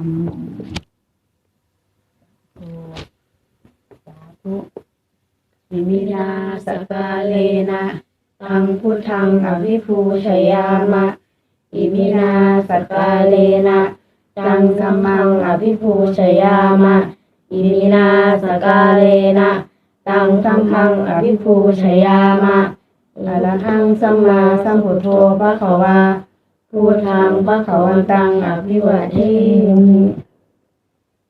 รมโอสาธุนิมินาสกาเลนะตังพุทธังอภิภูชยามะ อิมินาสกาเลนะตังธัมมังอภิภูชยามะ อิมินาสกาเลนะตังธัมมังอภิภูชยามะอะระหังสัมมาสัมพุทโธพระขวา พูดทางพระขวันตังอภิวะเทมิ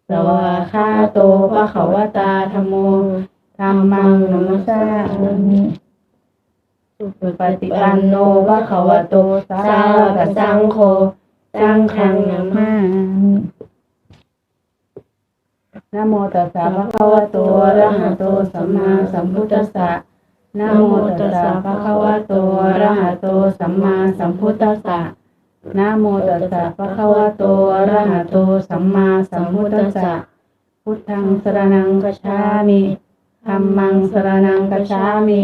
สวาคาโตพระขวตาธรรมโมธรรมังนัมสสามิสุปฏิปันโนพระขวโตสาวกสังโฆสังฆังนามานะโมตัสสะภะคะวะโตอะระหะโตสัมมาสัมพุทธัสสะนะโมตัสสะภะคะวะโตอะระหะโตสัมมาสัมพุทธัสสะ นะโมตัสสะภะคะวะโตอะระหะโตสัมมาสัมพุทธัสสะพุทธังสรณังกัจฉามิธัมมังสรณังกัจฉามิ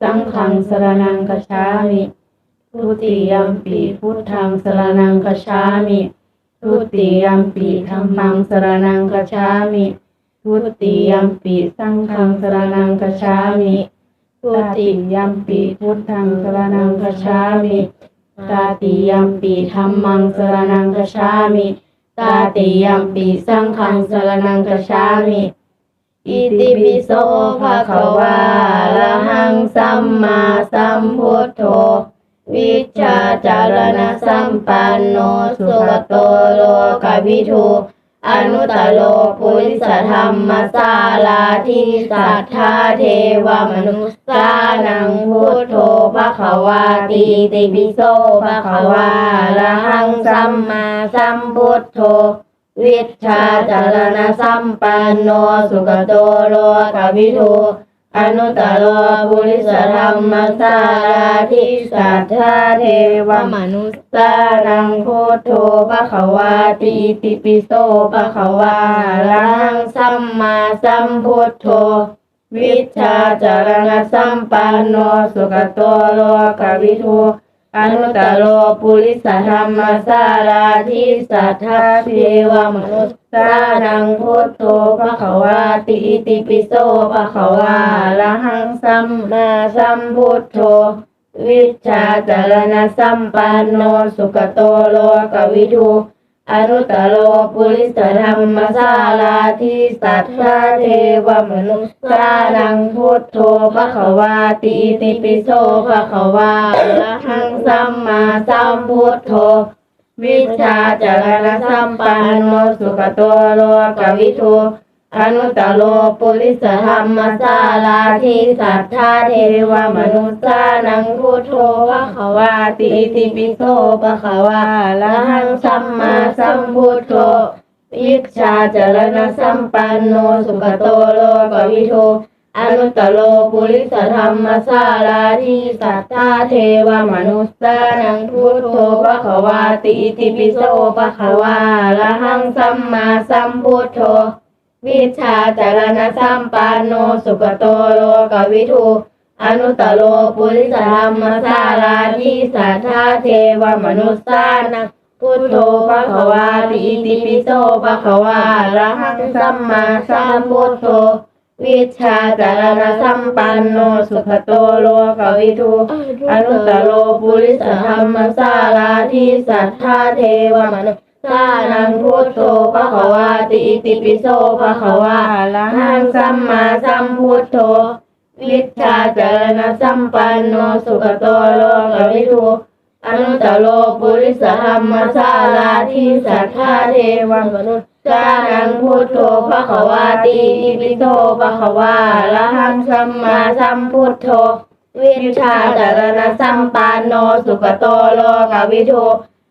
สังฆังสรณังกัจฉามิทุติยัมปีพุทธังสรณังกัจฉามิทุติยัมปีธัมมังสรณังกัจฉามิทุติยัมปีสังฆังสรณังกัจฉามิทุติยัมปีพุทธังสรณังกัจฉามิ ตาติยัมปีธัมมังสรณังกัจฉามิ ตาติยัมปีสังฆังสรณังกัจฉามิ อิติปิโสภะคะวาอะระหังสัมมาสัมพุทโธ วิชาจารณสัมปันโนสุขโตโลกวิทูอนุตตโลปุริสธรรมสาลาทิสัทธาเทวมนุสสานังพุทโธ ภะคะวาติติปิโสภะคะวาอะระหังสัมมาสัมพุทโธวิชชาจารณสัมปันโนสุขโตโลกวิทูอนุตตโลบุริสธรรมสาราทิสัทธาเทวมนุสสานังพุทโธภะคะวาติติปิโสภะคะวาอะระหังสัมมาสัมพุทโธ วิชชาจารณสัมปันโนสุขโตโลกวิทูอนุตตโลปุริสธรรมสาราทิสัทธาเทวมนุสสานังพุทโธภะคะวาติอิติปิโสภะคะวาอะระหังสัมมาสัมพุทโธวิชชาจารณสัมปันโนสุขโตโลกวิทู อนุตตโลปุริสธรรมสาซาทิสัทธาเทวมนุสสานังพุทโธภะคะวาติติปิโสภะคะวาอะระหังสัมมาสัมพุทโธ วิชชาจารณสัมปันโนสุขโตโลกวิทู อนุตตโลปุริสธรรมสาลาทิสัทธาเทวมนุสานังพุทโธภะคะวาติอิติปิโสภะคะวาอะระหังสัมมาสัมพุทโธวิชาจรณสัมปันโนสุขโตโลกวิโทอนุตตโลปุริสธรรมสาราทิสัทธาเทวมนุสานังพุทโธภะคะวาติอิติปิโสภะคะวาอะระหังสัมมาสัมพุทโธ วิชชาจารณสัมปันโนสุขโตโลกวิทูอนุตตโลปุริสธรรมสาราทิสัทธาเทวมนุสสานังพุทโธภะคะวาติอิติปิโสภะคะวาระหังสัมมาสัมพุทโธ วิชชาจารณสัมปันโนสุขโตโลกวิทูอนุตตโลปุริสธรรมสาราทิสัทธาเทวมนุสสา งพุทโธภะคะวาติอิติปิโสภะคะวาอะระหังสัมมาสัมพุทโธ วิชชาจรณสัมปันโนสุขโตโลกวิทูอนุตตโลปุริสธรรมสาราทิสัทธาเทวมนุสสานังพุทโธภะคะวาติอิปิโสภะคะวาอะระหังสัมมาสัมพุทโธ วิชชาจารณสัมปันโนสุขโตโลกวิทู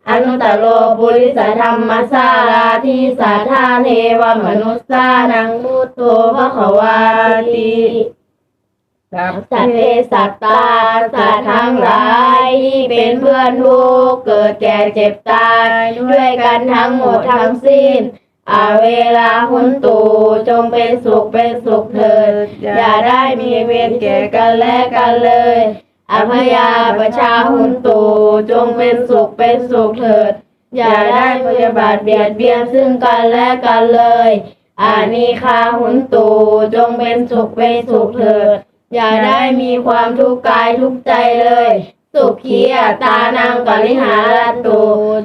อนุตตโลปุริสธรรมสาราทิสัทธาเทวมนุสสานังพุทโธภะควาติสัพเพสัตตาสัตว์ทั้งหลายที่เป็นเพื่อนทุกเกิดแก่เจ็บตายด้วยกันทั้งหมดทั้งสิ้นอาเวลาหุนตูจงเป็นสุขเป็นสุขเถิด อย่าได้มีเวรแก่กันและกันเลย อภยาประชาหุนตูจงเป็นสุขเป็นสุขเถิด อย่าได้พยาบาทเบียดเบียนซึ่งกันและกันเลยอานีคาหุนตูจงเป็นสุขเป็นสุขเถิด อย่าได้มีความทุกข์กายทุกใจเลย สุขีอัตานังกริหารันตู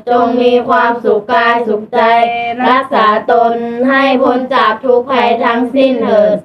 จงมีความสุขกายสุขใจ รักษาตนให้พ้นจากทุกข์ภัยทั้งสิ้นเถิด